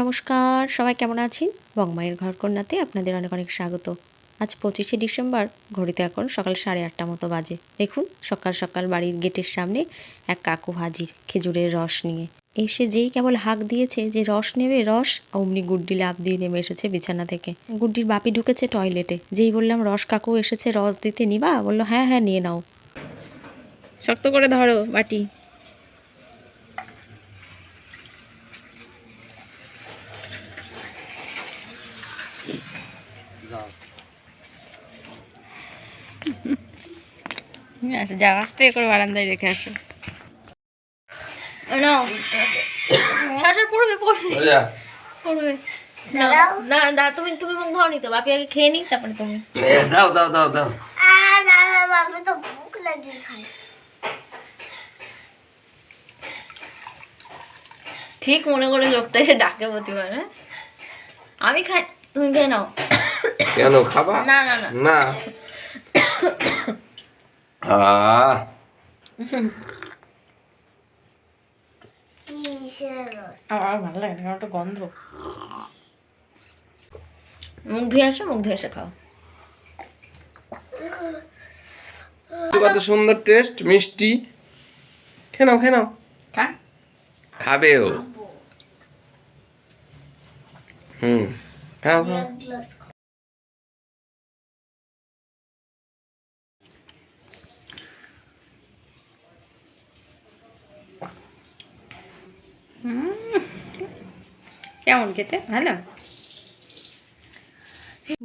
নমস্কার, সবাই কেমন আছেন? বংমায়ের ঘর কন্যাতে আপনাদের অনেক অনেক স্বাগত। আজ পঁচিশে ডিসেম্বর, ঘড়িতে এখন সকাল সাড়ে আটটা মতো বাজে। দেখুন, সকাল সকাল বাড়ির গেটের সামনে এক কাকু হাজির খেজুরের রস নিয়ে। এসে যেই কেবল হাঁক দিয়েছে যে রস নেবে, রস অমনি গুড্ডি লাভ দিয়ে নেমে এসেছে বিছানা থেকে। গুড্ডির বাপি ঢুকেছে টয়লেটে। যেই বললাম, রস কাকু এসেছে, রস দিতে নিবা? বলল হ্যাঁ হ্যাঁ নিয়ে নাও। শক্ত করে ধরো বাটি। আচ্ছা যাও আস্তে করে বারান্দায় রেখে আসো। পড়বে পড়বে। পড়বে। না না তুমি তুমি মুখ তো বাপি আগে খেয়ে তারপরে তুমি। দাও দাও দাও দাও। বাবা তো ভুক লাগিয়ে খায়। ঠিক মনে করে লোকটা এসে ডাকে প্রতিবার হ্যাঁ? আমি খাই তুমি খেয়ে নাও। কেন খাবা? না না না। না। আহ, আমার ভালো লাগে না একটা গন্ধ। মুখ ধুয়ে আসো মুখ ধুয়ে এসে খাও। কত সুন্দর টেস্ট মিষ্টি। খেনাও খেনাও খা খাবেও। হুম খাও খাও। কেমন খেতে? ভালো?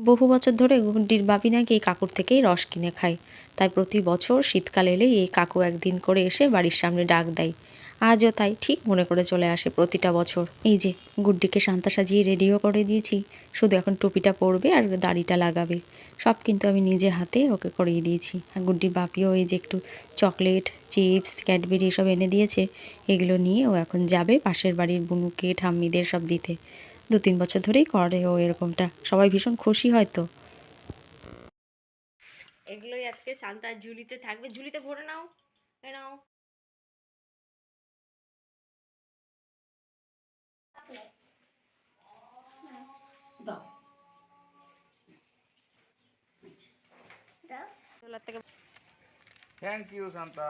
বহু বছর ধরে গুন্ডির বাপি নাকি এই কাকুর থেকেই রস কিনে খায়। তাই প্রতি বছর শীতকাল এলেই এই কাকু একদিন করে এসে বাড়ির সামনে ডাক দেয়। আজও তাই ঠিক মনে করে চলে আসে প্রতিটা বছর। এই যে, গুড্ডিকে সান্তা সাজিয়ে রেডিও করে দিয়েছি, শুধু এখন টুপিটা পরবে আর দাড়িটা লাগাবে। সব কিন্তু আমি নিজে হাতে ওকে করিয়ে দিয়েছি। আর গুড্ডির বাপিও এই যে একটু চকলেট, চিপস, ক্যাডবেরি এসব এনে দিয়েছে, এগুলো নিয়ে ও এখন যাবে পাশের বাড়ির বুনুকে, ঠাম্মিদের সব দিতে। দু তিন বছর ধরেই করে ও এরকমটা। সবাই ভীষণ খুশি হয় তো। এগুলোই আজকে সান্তার ঝুলিতে থাকবে। ঝুলিতে ভরে নাও, এ নাও। ঝোলার থেকে থ্যাংক ইউ শান্তা।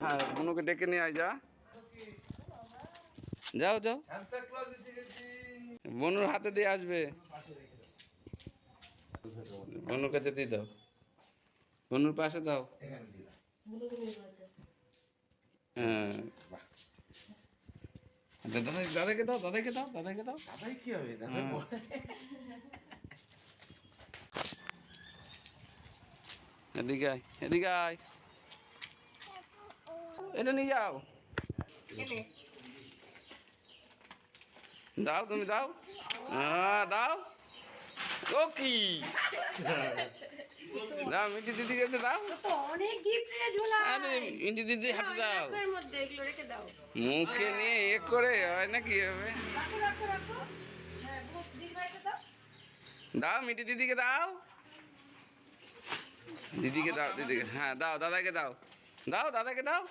হ্যাঁ বনুকে ডেকে নিয়ে আয় যা। যাও যাও। বনুর হাতে দিয়ে আসবে। বনুর কাছে দিয়ে দাও। বনুর পাশে দাও। হ্যাঁ। দাদা দাদাকে দাও দাদাকে দাও দাদাকে দাও। দাদাই কি হবে? দাদা এদিকে আয় এদিকে আয় এটা নিয়ে যাও দাও তুমি দাও হ্যাঁ দাও ও কি দাও মিটি দিদিকে দাও অনেক গিফট রে ঝোলা আরে মিটি দিদি হাতে দাও এর মধ্যে এগুলো রেখে দাও মুখে নিয়ে এ করে হয় না কি হবে দাও মিটি দিদিকে দাও দিদিকে দাও দিদিকে। হ্যাঁ দাও দাদাকে দাও। দাও দাদাকে দাও।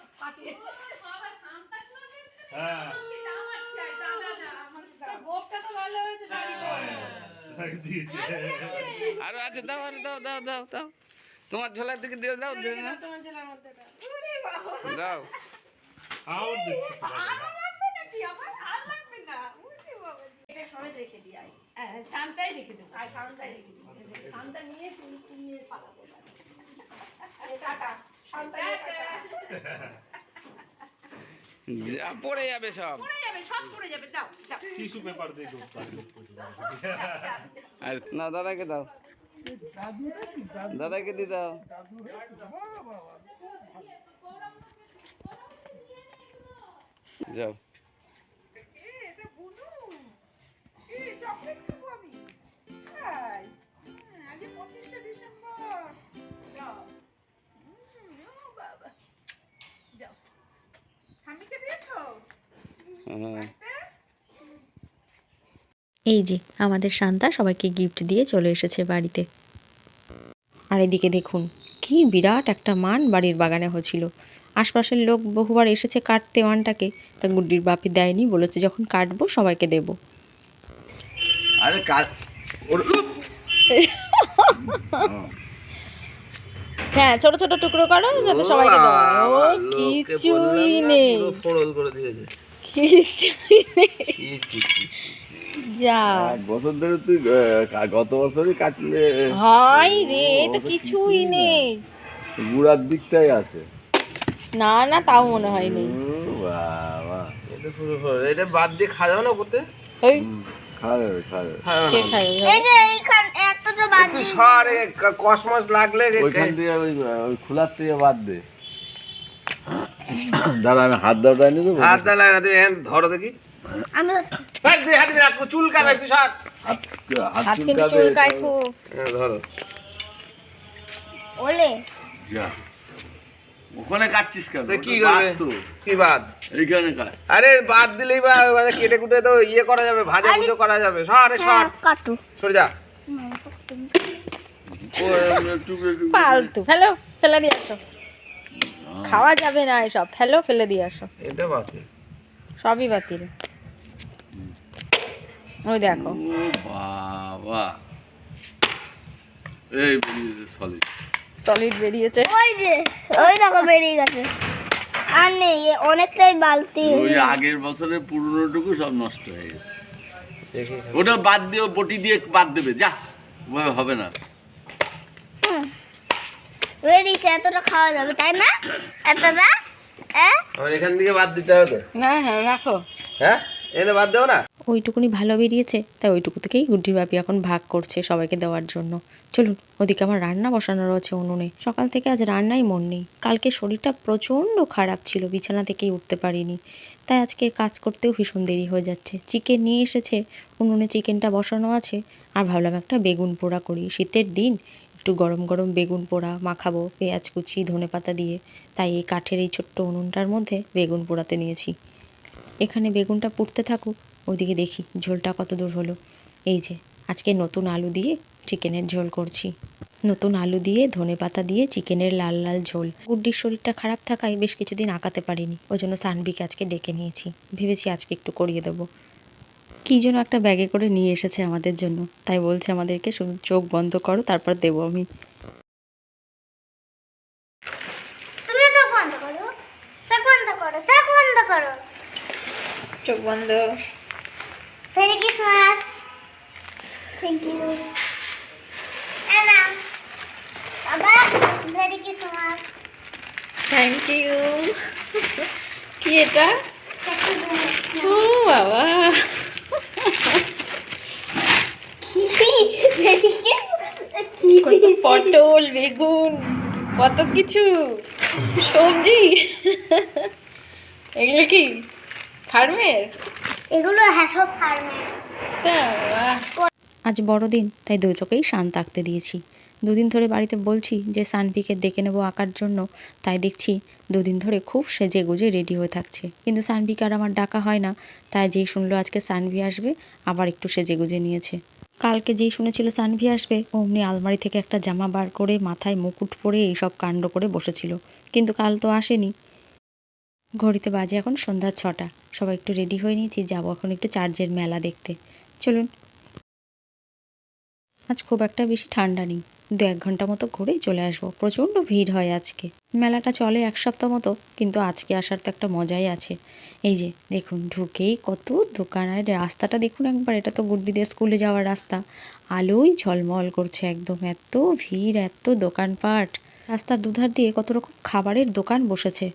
আরও আছে দাও আরও দাও দাও দাও দাও। তোমার ঝোলার দিকে দিয়ে দাও দাও। রেখে দিই হ্যাঁ শান্তাই রেখে দেবো। আয় শান্তাই রেখে দিই। শান্তা নিয়ে পালাবো যা পড়ে যাবে সব। পড়ে যাবে সব পড়ে যাবে। দাও দাও। টিস্যু পেপার দিয়ে দো আর না দাদাকে দাও। দাদাকে দি দাও। যাও। এই যে আমাদের শান্তা সবাইকে গিফট দিয়ে চলে এসেছে বাড়িতে। আর এদিকে দেখুন কি বিরাট একটা মান বাড়ির বাগানে হচ্ছিল। আশপাশের লোক বহুবার এসেছে কাটতে ওয়ানটাকে তা গুড্ডির বাপি দেয়নি বলেছে যখন কাটবো সবাইকে দেবো। আরে হ্যাঁ ছোট ছোট টুকরো করো যাতে সবাইকে হয়। ও কিছুই নেই। ফোড়ল করে দিয়েছে। কিছুই নেই। যা। বছর ধরে তুই গত বছরই কাটলে। রে তো কিছুই নেই। গুড়ার দিকটাই আছে। না না তাও মনে হয় নেই ও বাবা। এটা পুরো। এটা বাদ দিয়ে খাওয়া যাবে না করতে ওই হুম, খাওয়া যাবে খাওয়া যাবে খাওয়া কে যাবে না। খায় এই যে এইখান এতটা বাদ তুই সর এ ক- কসমস লাগলে ওইখান দিয়ে ওই ওই খোলার থেকে বাদ দে। দাঁড়া আমি হাত দাওটাই নিয়ে দেবো। হাত দালাই না তুই ধরো দেখি। আমি হাত দিয়ে হাত চুল কাটাই তুই সর। হাত চুলকাবে। হ্যাঁ, ধরো। ওলে। যা। ওখানে কাটছিস কেন? কি করবে? কি বাদ? এইখানে কাট। আরে বাদ দিলেই বা মানে কেটে কুটে তো ইয়ে করা যাবে ভাজা ভুজো করা যাবে। সর এ সর। কাটু। সরে যা। ফালতু ফেলো ফেলে দিয়ে আসো। খাওয়া যাবে না এসব ফেলো ফেলে দিয়ে আসো। এটা বাকি সবই বাতিল। ওই দেখো। বাবা। এই সলিড সলিড বেরিয়েছে। ওই যে ওই দেখো বেরিয়ে গেছে। আর নেই অনেকটাই বালতি। ওই আগের বছরের পুরনোটুকু সব নষ্ট হয়ে গেছে। ওটা বাদ দিয়ে বটি দিয়ে বাদ দেবে যা। ওভাবে হবে না। বেরিয়েছে এতটা খাওয়া যাবে তাই না? এতটা? হ্যাঁ আমার এখান থেকে বাদ দিতে হবে না হ্যাঁ রাখো। হ্যাঁ? এনে বাদ দেবো না। ওইটুকুনি ভালো বেরিয়েছে, তাই ওইটুকু থেকেই গুড্ডির বাপি এখন ভাগ করছে সবাইকে দেওয়ার জন্য। চলুন, ওদিকে আমার রান্না বসানো রয়েছে উনুনে। সকাল থেকে আজ রান্নাই মন নেই। কালকে শরীরটা প্রচণ্ড খারাপ ছিল, বিছানা থেকেই উঠতে পারিনি। তাই আজকে কাজ করতেও ভীষণ দেরি হয়ে যাচ্ছে। চিকেন নিয়ে এসেছে, উনুনে চিকেনটা বসানো আছে, আর ভাবলাম একটা বেগুন পোড়া করি। শীতের দিন, একটু গরম গরম বেগুন পোড়া, মাখাবো পেঁয়াজ কুচি ধনে পাতা দিয়ে। তাই এই কাঠের এই ছোট্ট উনুনটার মধ্যে বেগুন পোড়াতে নিয়েছি। এখানে বেগুনটা পুড়তে থাকুক। ওদিকে দেখি ঝোলটা কত দূর হলো। এই যে, আজকে নতুন আলু দিয়ে চিকেনের ঝোল করছি। নতুন আলু দিয়ে ধনে পাতা দিয়ে চিকেনের লাল লাল ঝোল। গুড্ডির শরীরটা খারাপ থাকায় বেশ কিছুদিন আঁকাতে পারিনি। ওই জন্য সানবিকে আজকে ডেকে নিয়েছি। ভেবেছি আজকে একটু করিয়ে দেবো। কী যেন একটা ব্যাগে করে নিয়ে এসেছে আমাদের জন্য। তাই বলছে আমাদেরকে, শুধু চোখ বন্ধ করো, তারপর দেবো আমি তুমি চোখ বন্ধ করো চোখ বন্ধ করো চোখ বন্ধ করো চোখ বন্ধ মেরি ক্রিসমাস থ্যাংক ইউ বাবা মেরি ক্রিসমাস থ্যাংক ইউ কি এটা? ও বাবা। কত পটল বেগুন কত কিছু। সবজি। এগুলো কি? ফার্মের এগুলো হ্যাঁ সব ফার্মের আজ বড়দিন তাই দুই চোখেই শান থাকতে দিয়েছি। দুদিন ধরে বাড়িতে বলছি যে সানভিকে ডেকে নেব আঁকার জন্য। তাই দেখছি দুদিন ধরে খুব সেজে গুজে রেডি হয়ে থাকছে। কিন্তু সানভিকে আর আমার ডাকা হয় না। তাই যেই শুনলো আজকে সানভি আসবে আবার একটু সেজে গুজে নিয়েছে। কালকে যেই শুনেছিল সানভি আসবে অমনি আলমারি থেকে একটা জামা বার করে মাথায় মুকুট পরে এইসব কাণ্ড করে বসেছিল। কিন্তু কাল তো আসেনি। ঘড়িতে বাজে এখন সন্ধ্যা ছটা। সবাই একটু রেডি হয়ে নিয়েছি, যাব এখন একটু চার্জের মেলা দেখতে। চলুন। আজ খুব একটা বেশি ঠান্ডা নেই। দু এক ঘণ্টা মতো ঘুরেই চলে আসব। প্রচণ্ড ভিড় হয় আজকে। মেলাটা চলে এক সপ্তাহ মতো, কিন্তু আজকে আসার তো একটা মজাই আছে। এই যে, দেখুন, ঢুকেই কত দোকান। আর রাস্তাটা দেখুন একবার, এটা তো গুড্ডিদের স্কুলে যাওয়ার রাস্তা। আলোই ঝলমল করছে একদম। এত ভিড়, এত দোকানপাট। রাস্তার দুধার দিয়ে কত রকম খাবারের দোকান বসেছে।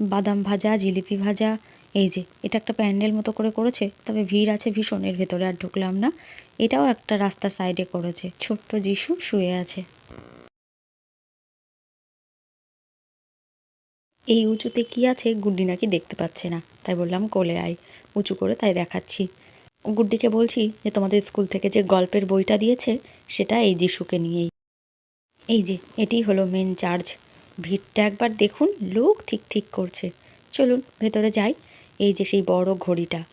বাদাম ভাজা, জিলিপি ভাজা, এই যে, এটা একটা প্যান্ডেল মতো করে করেছে, তবে ভিড় আছে ভীষণ এর ভেতরে, আর ঢুকলাম না। এটাও একটা রাস্তার সাইডে করেছে, ছোট্ট যিশু শুয়ে আছে। এই উঁচুতে কি আছে, গুড্ডি নাকি দেখতে পাচ্ছে না, তাই বললাম কোলে আয়, উঁচু করে তাই দেখাচ্ছি। গুড্ডিকে বলছি যে, তোমাদের স্কুল থেকে যে গল্পের বইটা দিয়েছে, সেটা এই যিশুকে নিয়েই। এই যে, এটি হলো মেন চার্জ ভিড়টা একবার দেখুন, লোক ঠিক ঠিক করছে। চলুন, ভেতরে যাই। এই যে সেই বড় ঘড়িটা।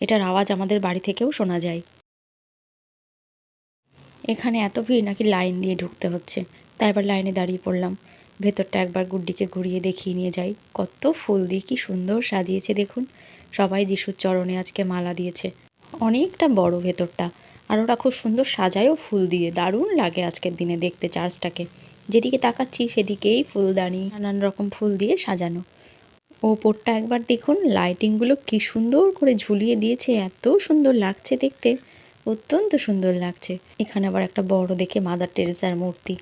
এটার আওয়াজ আমাদের বাড়ি থেকেও শোনা যায়। এখানে এত ভিড় নাকি লাইন দিয়ে ঢুকতে হচ্ছে। তাই এবার লাইনে দাঁড়িয়ে পড়লাম। ভেতরটা একবার গুড্ডিকে ঘুরিয়ে দেখিয়ে নিয়ে যাই। কত ফুল দিয়ে কি সুন্দর সাজিয়েছে দেখুন। সবাই যিশুর চরণে আজকে মালা দিয়েছে। অনেকটা বড় ভেতরটা। আর ওরা খুব সুন্দর সাজায়ও ফুল দিয়ে। দারুণ লাগে আজকের দিনে দেখতে চার্চটাকে। যেদিকে তাকাচ্ছি সেদিকেই ফুলদানি, নানান রকম ফুল দিয়ে সাজানো। ওপরটা একবার দেখুন, লাইটিংগুলো কি সুন্দর করে ঝুলিয়ে দিয়েছে, এত সুন্দর লাগছে দেখতে, অত্যন্ত সুন্দর লাগছে। এখানে আবার একটা বড় দেখে মাদার টেরেসার মূর্তি।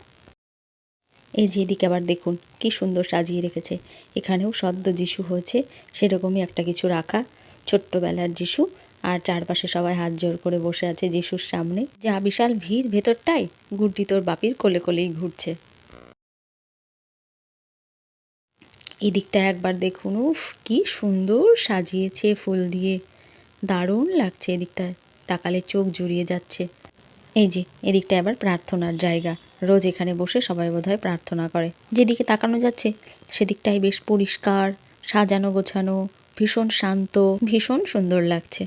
এই যে এদিকে আবার দেখুন, কি সুন্দর সাজিয়ে রেখেছে। এখানেও সদ্য যিশু হয়েছে, সেরকমই একটা কিছু রাখা। ছোট্টবেলার যিশু, আর চারপাশে সবাই হাত জোর করে বসে আছে যিশুর সামনে। যা বিশাল ভিড় ভেতরটাই গুড্ডি তোর বাপির কোলে কোলেই ঘুরছে। এদিকটা একবার দেখুন। উফ, কি সুন্দর সাজিয়েছে ফুল দিয়ে। দারুণ লাগছে এদিকটায়। তাকালে চোখ জুড়িয়ে যাচ্ছে। এই যে, এদিকটা আবার প্রার্থনার জায়গা। রোজ এখানে বসে সবাই বোধহয় প্রার্থনা করে। যেদিকে তাকানো যাচ্ছে, সেদিকটাই বেশ পরিষ্কার, সাজানো গোছানো, ভীষণ শান্ত, ভীষণ সুন্দর লাগছে।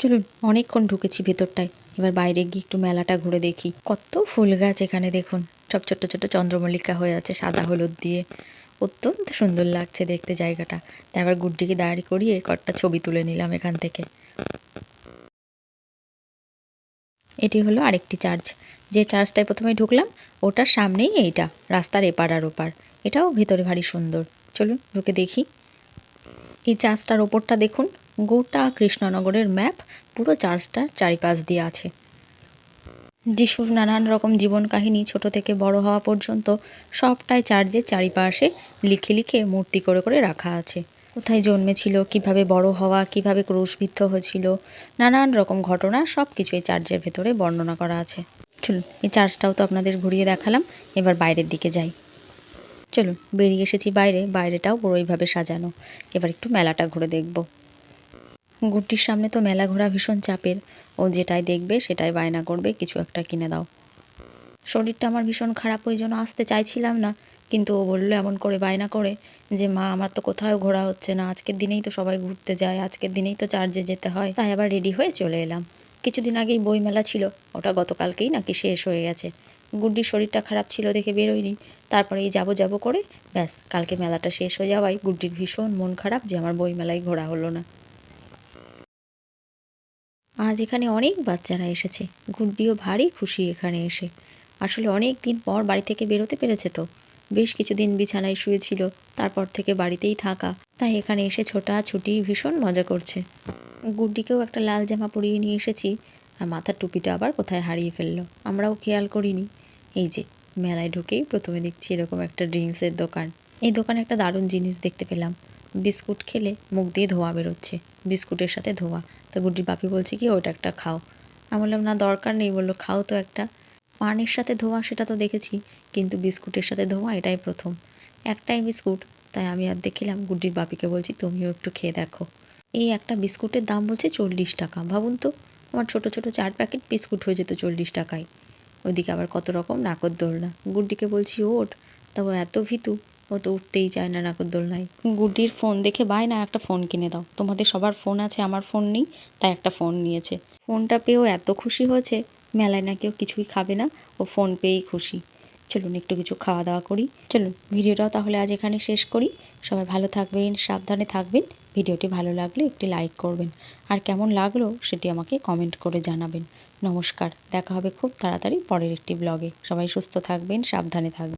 চলুন, অনেকক্ষণ ঢুকেছি ভেতরটায়। এবার বাইরে গিয়ে একটু মেলাটা ঘুরে দেখি। কত ফুল গাছ এখানে দেখুন। সব ছোট্ট ছোট্ট চন্দ্রমল্লিকা হয়ে আছে সাদা হলুদ দিয়ে। অত্যন্ত সুন্দর লাগছে দেখতে জায়গাটা। আবার গুড্ডিকে দাঁড়ি করিয়ে কয়েকটা ছবি তুলে নিলাম এখান থেকে। এটি হলো আরেকটি চার্চ। যে চার্চটায় প্রথমে ঢুকলাম, ওটার সামনেই এইটা, রাস্তার এপার আর ওপার। এটাও ভেতরে ভারী সুন্দর। চলুন ঢুকে দেখি। এই চার্চটার ওপরটা দেখুন, গোটা কৃষ্ণনগরের ম্যাপ, পুরো চার্চটার চারিপাশ দিয়ে আছে। যিশুর নানান রকম জীবন কাহিনী ছোট থেকে বড় হওয়া পর্যন্ত সবটাই চার্চের চারিপাশে লিখে লিখে মূর্তি করে করে রাখা আছে। কোথায় জন্মেছিল, কীভাবে বড় হওয়া, কীভাবে ক্রুশবিদ্ধ হয়েছিল, নানান রকম ঘটনা সব কিছু এই চার্চের ভেতরে বর্ণনা করা আছে। চলুন, এই চার্চটাও তো আপনাদের ঘুরিয়ে দেখালাম, এবার বাইরের দিকে যাই। চলুন, বেরিয়ে এসেছি বাইরে, বাইরেটাও পুরো এইভাবে সাজানো। এবার একটু মেলাটা ঘুরে দেখব। গুড্ডির সামনে তো মেলা ঘোরা ভীষণ চাপের। ও যেটাই দেখবে, সেটাই বায়না করবে, কিছু একটা কিনে দাও। শরীরটা আমার ভীষণ খারাপ, ওই জন্য আসতে চাইছিলাম না। কিন্তু ও বলল, এমন করে বায়না করে যে, মা, আমার তো কোথাও ঘোরা হচ্ছে না। আজকের দিনেই তো সবাই ঘুরতে যায়, আজকের দিনেই তো চার্জে যেতে হয়। তাই আবার রেডি হয়ে চলে এলাম। কিছুদিন আগেই বইমেলা ছিল, ওটা গতকালকেই নাকি শেষ হয়ে গেছে। গুড্ডির শরীরটা খারাপ ছিল দেখে বেরোয়নি। তারপরে এই যাব যাব করে, ব্যাস, কালকে মেলাটা শেষ হয়ে যাওয়ায় গুড্ডির ভীষণ মন খারাপ যে, আমার বইমেলায় ঘোরা হলো না। আজ এখানে অনেক বাচ্চারা এসেছে। গুড্ডিও ভারী খুশি এখানে এসে। আসলে অনেক দিন পর বাড়ি থেকে বেরোতে পেরেছে তো। বেশ কিছুদিন বিছানায় শুয়েছিল, তারপর থেকে বাড়িতেই থাকা। তাই এখানে এসে ছোটা ছুটি ভীষণ মজা করছে। গুড্ডিকেও একটা লাল জামা পরিয়ে নিয়ে এসেছি, আর মাথার টুপিটা আবার কোথায় হারিয়ে ফেলল, আমরাও খেয়াল করিনি। এই যে, মেলায় ঢুকেই প্রথমে দেখছি এরকম একটা ড্রিঙ্কসের দোকান। এই দোকানে একটা দারুণ জিনিস দেখতে পেলাম। বিস্কুট খেলে মুখ দিয়ে ধোয়া বেরোচ্ছে। বিস্কুটের সাথে ধোয়া। তো গুড্ডির বাপি বলছে কি, ওটা একটা খাও। আমি বললাম, না, দরকার নেই। বলল, খাও তো একটা। পানের সাথে ধোয়া, সেটা তো দেখেছি, কিন্তু বিস্কুটের সাথে ধোয়া, এটাই প্রথম। একটাই বিস্কুট। তাই আমি আর দেখিলাম গুড্ডির বাপিকে বলছি, তুমিও একটু খেয়ে দেখো। এই একটা বিস্কুটের দাম বলছে চল্লিশ টাকা। ভাবুন তো, আমার ছোট ছোট চার প্যাকেট বিস্কুট হয়ে যেত চল্লিশ টাকায়। ওইদিকে আবার কত রকম নাকরদোলনা গুড্ডিকে বলছি ওট তা ও এত ভীতু ও তো উঠতেই চায় না নাকরদোলনায় গুডির ফোন দেখে বায় না, একটা ফোন কিনে দাও। তোমাদের সবার ফোন আছে, আমার ফোন নেই, তাই একটা ফোন নিয়েছে। ফোনটা পেয়েও এত খুশি হয়েছে, মেলায় না কেউ কিছুই খাবে না, ও ফোন পেয়েই খুশি। চলুন একটু কিছু খাওয়া দাওয়া করি। চলুন, ভিডিওটাও তাহলে আজ এখানে শেষ করি। সবাই ভালো থাকবেন, সাবধানে থাকবেন। ভিডিওটি ভালো লাগলে একটি লাইক করবেন। আর কেমন লাগল সেটি আমাকে কমেন্ট করে জানাবেন। নমস্কার, দেখা হবে খুব তাড়াতাড়ি পরের একটি ব্লগে। সবাই সুস্থ থাকবেন, সাবধানে থাকবেন।